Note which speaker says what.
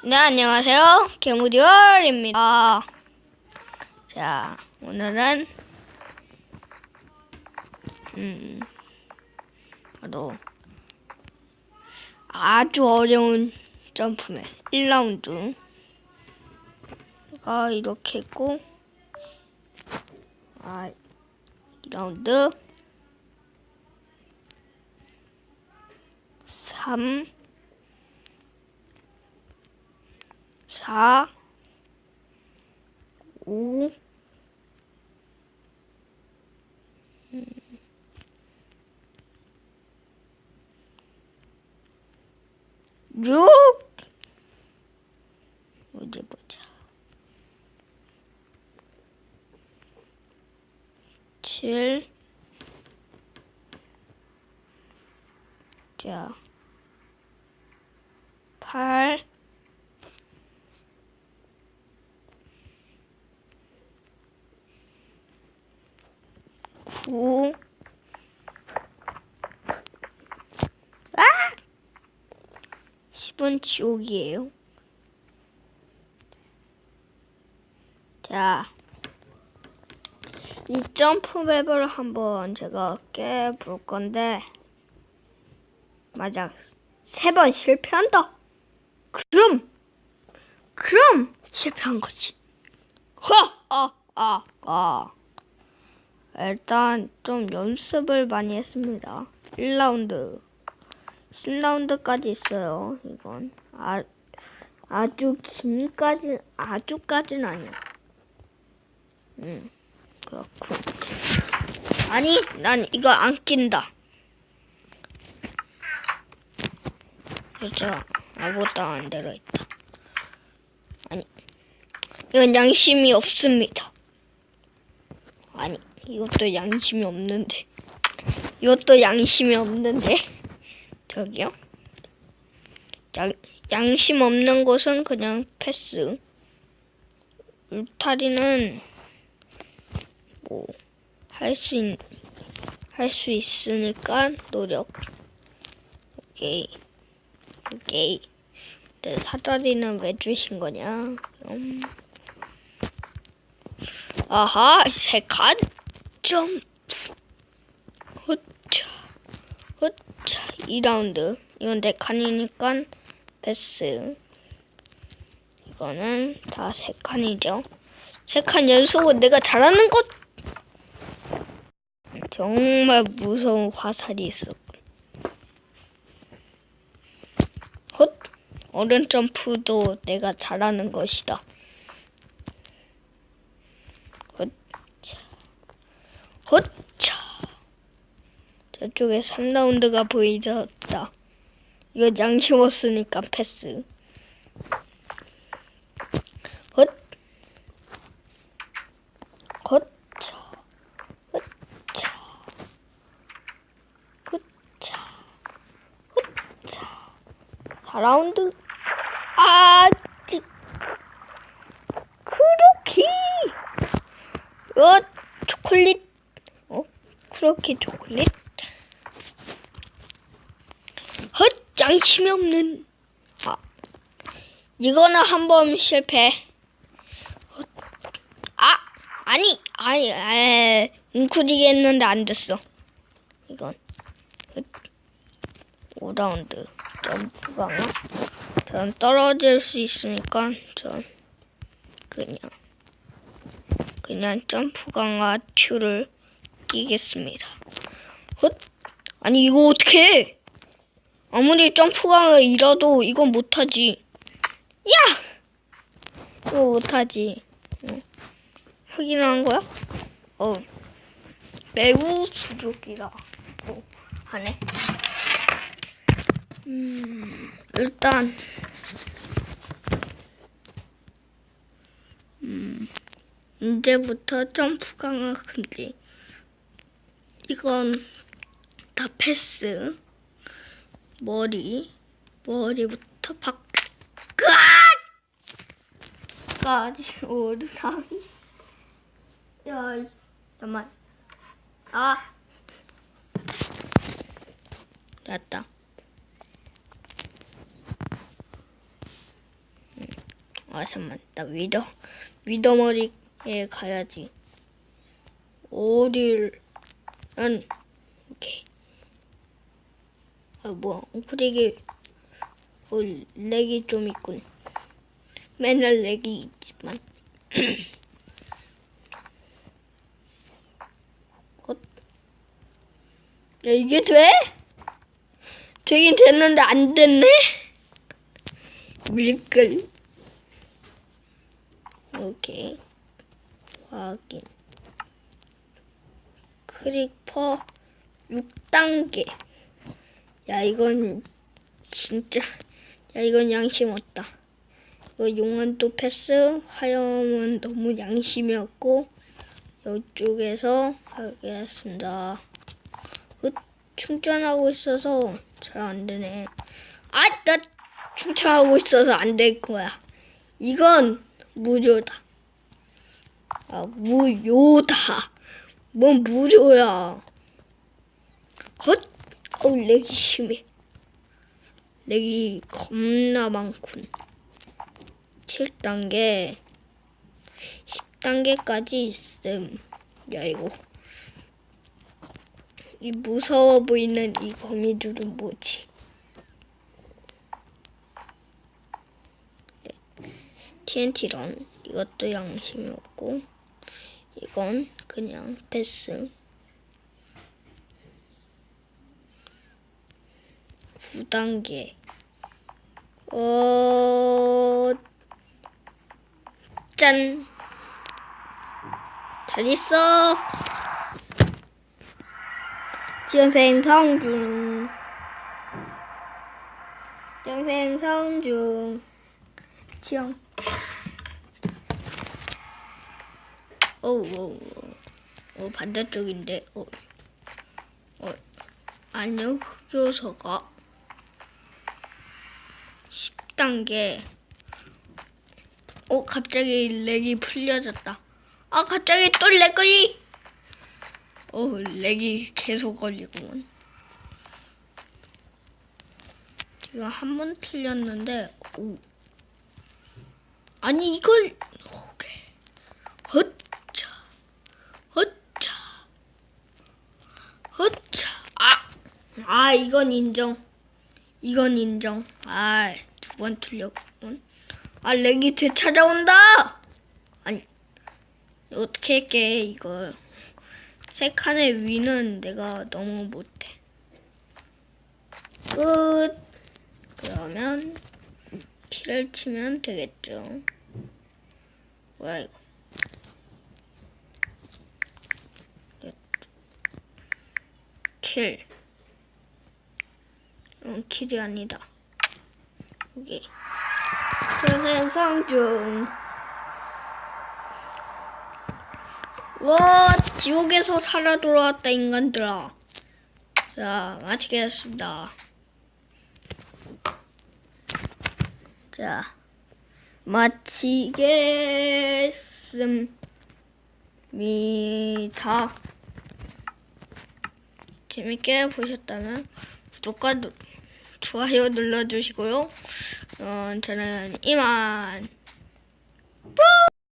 Speaker 1: 네, 안녕하세요. 개무디얼입니다. 자, 오늘은, 음, 바로, 아주 어려운 점프맨 1라운드. 가 이렇게 했고, 아, 2라운드. 3, 4, 5, 음, 6, 어디 보자. 7, 자, 8, 구, 아! 10은 지옥이에요. 자, 이 점프 맵을 한번 제가 깨볼 건데, 맞아. 세 번 실패한다. 그럼, 그럼 실패한 거지. 하, 아, 아, 아. 일단 좀 연습을 많이 했습니다. 1라운드, 10라운드까지 있어요. 이건 아 아주 긴까지 아주까지는 아니야. 음 그렇군. 아니 난 이거 안 낀다. 그렇죠. 아무것도 안 들어있다. 아니 이건 양심이 없습니다. 아니 이것도 양심이 없는데. 이것도 양심이 없는데. 저기요? 양, 양심 없는 곳은 그냥 패스. 울타리는 뭐 할수 있, 할수 있으니까 노력. 오케이. 오케이. 내 사다리는 왜 주신 거냐? 그럼 아하 세 칸 점프 호차 호차 2라운드. 이건 내 칸이니까 패스. 이거는 다 세 칸이죠. 세 칸 연속은 내가 잘하는 것! 정말 무서운 화살이 있어 헛! 어른 점프도 내가 잘하는 것이다 호차. 저쪽에 3라운드가 보이졌다. 이거 양심 없으니까 패스. 헛. 헛차 헛차 헛차 헛차 4라운드. 아직. 그렇게. 어 초콜릿. 어? 그렇게 초콜릿? 헛! 양심이 없는 아 이거는 한 번 실패 헛. 아! 아니! 아니 에 웅크리게 했는데 안 됐어 이건 헛. 5라운드 점프 강화 전 떨어질 수 있으니까 전 그냥 그냥 점프 강화 큐를 끼겠습니다. 헛? 아니 이거 어떻게 해? 아무리 점프 강화이라도 이건 못하지. 야! 이거 못하지. 어. 확인한 거야? 어. 매우 부족이라. 어, 하네. 음, 일단 음. 이제부터 점프 강화 금지. 이건 다 패스. 머리, 머리부터 박, 끝! 까지 오르삼. 야, 이- 잠깐만. 아. 됐다. 아 잠만 나 위더 위더 머리에 가야지 어딜 난 오케이. 아 뭐야. 엉크리기 어, 렉이 좀 있군. 맨날 렉이 있지만. 어? 야 이게 돼? 되긴 됐는데 안 됐네? 밀끌 오케이. 확인 크리퍼 6단계. 야 이건 진짜 야 이건 양심 없다. 이거 용은 또 패스 화염은 너무 양심이 없고 이쪽에서 하겠습니다. 으, 충전하고 있어서 잘 안 되네. 아 나 충전하고 있어서 안 될 거야. 이건 무료다. 아 무료다 뭔 무료야. 헛. 어우 렉이 심해. 렉이 겁나 많군. 7단계. 10단계까지 있음. 야 이거. 이 무서워 보이는 이 거미줄은 뭐지? TNT런 이것도 양심이 없고 이건 그냥 패스 9단계 어... 짠! 잘 있어! 지금 생성 중. 지금 생성 중. 지금. 어우, 어우, 어우. 어, 반대쪽인데, 어. 어, 안녕, 흑요소가. 10단계. 어, 갑자기 렉이 풀려졌다. 아, 갑자기 또렉 걸리! 어, 렉이 계속 걸리구먼. 지금 한 번 틀렸는데, 오. 아니, 이걸, 오케이. 헛차, 헛차, 헛차. 아, 아, 이건 인정. 이건 인정. 아, 두 번 틀렸구먼. 아, 렉이 되찾아온다! 아니, 어떻게 깨, 이걸. 세 칸의 위는 내가 너무 못해. 끝. 그러면, 키를 치면 되겠죠. 뭐야, 이거. 킬. 어, 킬이 아니다. 여기. 생성 중. 와, 지옥에서 살아 돌아왔다, 인간들아. 자, 마치겠습니다. 자, 마치겠습니다. 재밌게 보셨다면 구독과 누- 좋아요 눌러주시고요. 어, 저는 이만. 뿌!